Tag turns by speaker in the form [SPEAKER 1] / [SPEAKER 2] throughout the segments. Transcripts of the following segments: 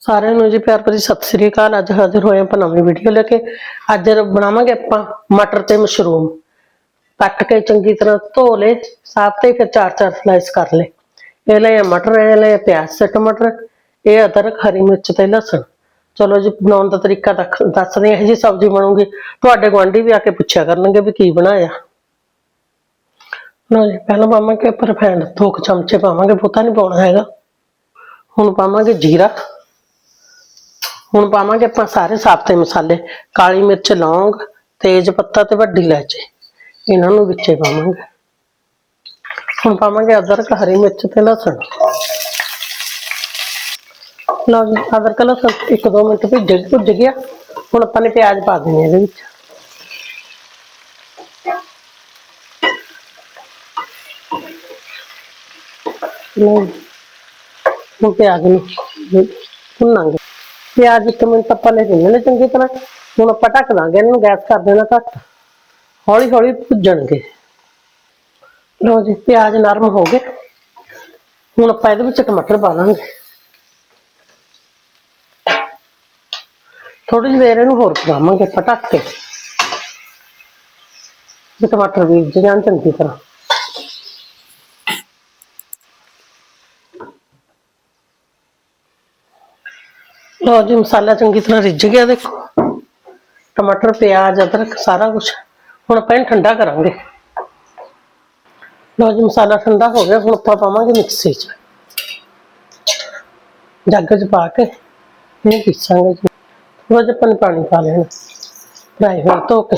[SPEAKER 1] ਸਾਰਿਆਂ ਨੂੰ ਜੀ ਪਿਆਰ ਭਰੀ ਸਤਿ ਸ੍ਰੀ ਅਕਾਲ ਅੱਜ ਹਾਜ਼ਰ ਹੋਏ ਆਪਾਂ ਨਵੀਂ ਵੀਡੀਓ ਲੈ ਕੇ ਅੱਜ ਬਣਾਵਾਂਗੇ ਆਪਾਂ ਮਟਰ ਤੇ ਮਸ਼ਰੂਮ ਕੱਟ ਕੇ ਚੰਗੀ ਤਰ੍ਹਾਂ ਧੋ ਲਏ ਸਾਫ਼ ਤੇ ਫਿਰ ਚਾਰ ਚਾਰ ਸਲਾਈਸ ਕਰ ਲਏ ਇਹ ਲਏ ਮਟਰ ਇਹ ਲਏ ਪਿਆਜ਼ ਤੇ ਟਮਾਟਰ ਇਹ ਅਦਰਕ ਹਰੀ ਮਿਰਚ ਤੇ ਲਸਣ ਚਲੋ ਜੀ ਬਣਾਉਣ ਦਾ ਤਰੀਕਾ ਦੱਖ- ਦੱਸਦੇ ਹਾਂ ਜੀ ਸਬਜ਼ੀ ਬਣੂਗੀ ਤੁਹਾਡੇ ਗੁਆਂਢੀ ਵੀ ਆ ਕੇ ਪੁੱਛਿਆ ਕਰਨਗੇ ਵੀ ਕੀ ਬਣਾਇਆ ਲਓ ਜੀ ਪਹਿਲਾਂ ਪਾਵਾਂਗੇ ਆਪਾਂ ਰਿਫਾਈਂਡ ਦੋ ਕੁ ਚਮਚੇ ਪਾਵਾਂਗੇ ਬਹੁਤਾ ਨਹੀਂ ਪਾਉਣਾ ਹੈਗਾ ਹੁਣ ਪਾਵਾਂਗੇ ਜੀਰਾ ਹੁਣ ਪਾਵਾਂਗੇ ਆਪਾਂ ਸਾਰੇ ਸਾਬਤੇ ਮਸਾਲੇ ਕਾਲੀ ਮਿਰਚ ਲੌਂਗ ਤੇਜ ਪੱਤਾ ਤੇ ਵੱਡੀ ਇਲਾਇਚੀ ਇਹਨਾਂ ਨੂੰ ਵਿੱਚੇ ਪਾਵਾਂਗੇ ਹੁਣ ਪਾਵਾਂਗੇ ਅਦਰਕ ਹਰੀ ਮਿਰਚ ਤੇ ਲਸਣ ਲਓ ਜੀ ਅਦਰਕ ਲਸਣ ਇੱਕ ਦੋ ਮਿੰਟ ਭੁੱਜ ਭੁੱਜ ਗਿਆ ਹੁਣ ਆਪਾਂ ਨੇ ਪਿਆਜ਼ ਪਾ ਦੇਣੇ ਇਹਦੇ ਵਿੱਚ ਲਓ ਜੀ। ਹੁਣ ਪਿਆਜ਼ ਨੂੰ ਭੁੰਨਾਂਗੇ ਪਿਆਜ਼ ਇੱਕ ਮਿੰਟ ਆਪਾਂ ਲੈ ਲੈਣੇ ਚੰਗੀ ਤਰ੍ਹਾਂ। ਹੁਣ ਆਪਾਂ ਢੱਕ ਦਾਂਗੇ ਇਹਨੂੰ ਗੈਸ ਕਰ ਦੇਣਾ ਘੱਟ ਹੌਲੀ ਹੌਲੀ ਭੁੱਜਣਗੇ। ਲਓ ਜੀ, ਪਿਆਜ਼ ਨਰਮ ਹੋ ਗਏ। ਹੁਣ ਆਪਾਂ ਇਹਦੇ ਵਿੱਚ ਟਮਾਟਰ ਪਾ ਦਾਂਗੇ ਥੋੜੀ ਜਿਹੀ ਦੇਰ ਇਹਨੂੰ ਹੋਰ ਪਕਾਵਾਂਗੇ ਆਪਾਂ ਕੇ। ਟਮਾਟਰ ਵੀ ਜਾਣ ਚੰਗੀ ਤਰ੍ਹਾਂ। ਲਓ ਜੀ ਮਸਾਲਾ ਚੰਗੀ ਤਰ੍ਹਾਂ ਰਿੱਝ ਗਿਆ ਦੇਖੋ ਟਮਾਟਰ ਪਿਆਜ਼ ਅਦਰਕ ਸਾਰਾ ਕੁਝ ਹੁਣ ਆਪਾਂ ਇਹਨੂੰ ਠੰਡਾ ਕਰਾਂਗੇ ਲਓ ਜੀ ਮਸਾਲਾ ਠੰਡਾ ਹੋ ਗਿਆ ਹੁਣ ਆਪਾਂ ਪਾਵਾਂਗੇ ਮਿਕਸੀ 'ਚ ਜੱਗ 'ਚ ਪਾ ਕੇ ਇਹਨੂੰ ਪੀਸਾਂਗੇ ਜੀ ਥੋੜਾ ਜਿਹਾ ਪਾਣੀ ਪਾਣੀ ਪਾ ਲੈਣਾ ਫਰਾਈ ਹੋਇਆ ਧੋ ਕੇ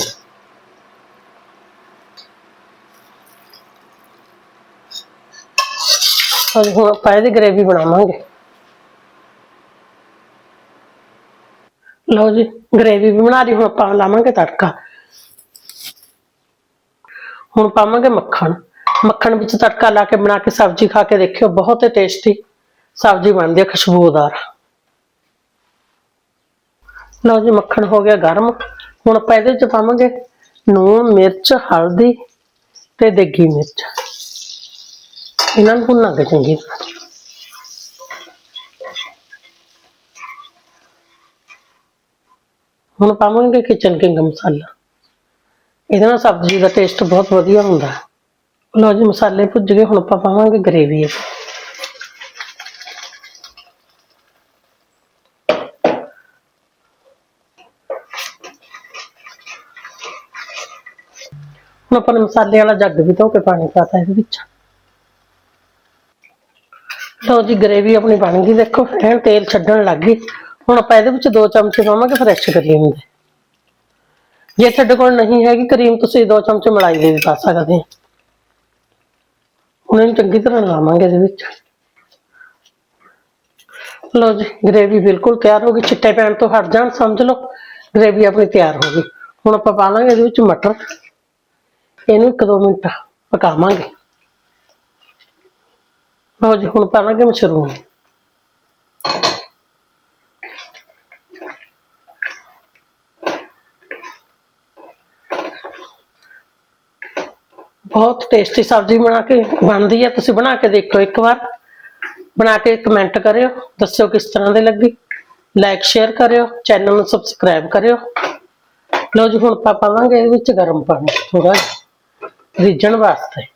[SPEAKER 1] ਹੁਣ ਹੁਣ ਆਪਾਂ ਇਹਦੀ ਗ੍ਰੇਵੀ ਬਣਾਵਾਂਗੇ ਲਓ ਜੀ, ਗ੍ਰੇਵੀ ਵੀ ਬਣਾ ਲਈ, ਹੁਣ ਆਪਾਂ ਲਾਵਾਂਗੇ ਤੜਕਾ। ਹੁਣ ਪਾਵਾਂਗੇ ਮੱਖਣ। ਮੱਖਣ ਵਿੱਚ ਤੜਕਾ ਲਾ ਕੇ ਬਣਾ ਕੇ ਸਬਜ਼ੀ ਖਾ ਕੇ ਦੇਖਿਓ, ਬਹੁਤ ਹੀ ਟੇਸਟੀ ਸਬਜ਼ੀ ਬਣਦੀ ਹੈ ਖੁਸ਼ਬੂਦਾਰ। ਲਓ ਜੀ, ਮੱਖਣ ਹੋ ਗਿਆ ਗਰਮ। ਹੁਣ ਆਪਾਂ ਇਹਦੇ ਵਿੱਚ ਪਾਵਾਂਗੇ ਨੂਣ, ਮਿਰਚ, ਹਲਦੀ ਤੇ ਦੇਗੀ ਮਿਰਚ। ਇਹਨਾਂ ਨੂੰ ਭੁੰਨਾਂਗੇ ਚੰਗੀ ਤਰ੍ਹਾਂ। ਹੁਣ ਪਾਵਾਂਗੇ ਕਿਚਨ ਕਿੰਗ ਮਸਾਲਾ ਇਹਦੇ ਨਾਲ ਸਬਜ਼ੀ ਦਾ ਟੇਸਟ ਬਹੁਤ ਵਧੀਆ ਹੁੰਦਾ ਹੈ ਲਓ ਜੀ ਮਸਾਲੇ ਭੁੱਜ ਗਏ ਹੁਣ ਆਪਾਂ ਪਾਵਾਂਗੇ ਗ੍ਰੇਵੀ ਹੁਣ ਆਪਾਂ ਨੇ ਮਸਾਲੇ ਵਾਲਾ ਜੱਗ ਵੀ ਧੋ ਕੇ ਪਾਣੀ ਪਾਤਾ ਇਹਦੇ ਵਿੱਚ ਲਓ ਜੀ ਗ੍ਰੇਵੀ ਆਪਣੀ ਬਣ ਗਈ ਦੇਖੋ ਐਨ ਤੇਲ ਛੱਡਣ ਲੱਗ ਗਈ ਹੁਣ ਆਪਾਂ ਇਹਦੇ ਵਿੱਚ ਦੋ ਚਮਚੇ ਪਾਵਾਂਗੇ ਫਰੈਸ਼ ਕਰੀਮ ਦੇ। ਜੇ ਤੁਹਾਡੇ ਕੋਲ ਨਹੀਂ ਹੈਗੀ ਕਰੀਮ, ਤੁਸੀਂ ਦੋ ਚਮਚੇ ਮਲਾਈ ਦੇ ਵੀ ਪਾ ਸਕਦੇ ਆ ਹੁਣ ਇਹਨੂੰ ਚੰਗੀ ਤਰ੍ਹਾਂ ਲਾਵਾਂਗੇ ਇਹਦੇ ਵਿੱਚ। ਲਓ ਜੀ ਗ੍ਰੇਵੀ ਬਿਲਕੁਲ ਤਿਆਰ ਹੋ ਗਈ। ਚਿੱਟੇ ਪੈਣ ਤੋਂ ਹਟ ਜਾਣ, ਸਮਝ ਲਓ ਗ੍ਰੇਵੀ ਆਪਣੀ ਤਿਆਰ ਹੋ ਗਈ। ਹੁਣ ਆਪਾਂ ਪਾ ਲਾਂਗੇ ਇਹਦੇ ਵਿੱਚ ਮਟਰ। ਇਹਨੂੰ ਇੱਕ ਦੋ ਮਿੰਟ ਪਕਾਵਾਂਗੇ। ਲਓ ਜੀ, ਹੁਣ ਪਾਵਾਂਗੇ ਮਸ਼ਰੂਮ। ਬਹੁਤ ਟੇਸਟੀ ਸਬਜ਼ੀ ਬਣਾ ਕੇ ਬਣਦੀ ਹੈ ਤੁਸੀਂ ਬਣਾ ਕੇ ਦੇਖੋ ਇੱਕ ਵਾਰ। ਬਣਾ ਕੇ ਕਮੈਂਟ ਕਰਿਓ, ਦੱਸਿਓ ਕਿਸ ਤਰ੍ਹਾਂ ਦੇ ਲੱਗੀ। ਲਾਈਕ ਸ਼ੇਅਰ ਕਰਿਓ ਚੈਨਲ ਨੂੰ ਸਬਸਕ੍ਰਾਈਬ ਕਰਿਓ। ਲਓ ਜੀ, ਹੁਣ ਆਪਾਂ ਪਾਵਾਂਗੇ ਇਹਦੇ ਵਿੱਚ ਗਰਮ ਪਾਣੀ। ਥੋੜਾ ਰਿੱਝਣ ਵਾਸਤੇ।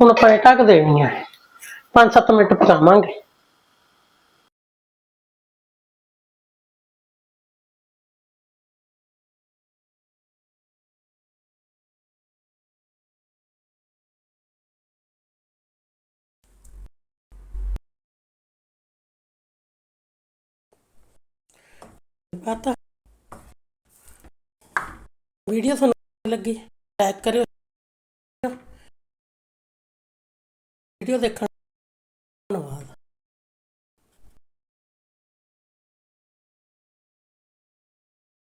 [SPEAKER 1] ਹੁਣ ਆਪਾਂ ਇਹ ਢੱਕ ਦੇਣੀ ਹੈ 5-7 ਮਿੰਟ ਪਕਾਵਾਂਗੇ। ਪਤਾ ਵੀਡੀਓ ਤੁਹਾਨੂੰ ਲੱਗੀ ਲਾਈਕ ਕਰਿਓ। ਵੀਡੀਓ ਦੇਖਣ ਧੰਨਵਾਦ।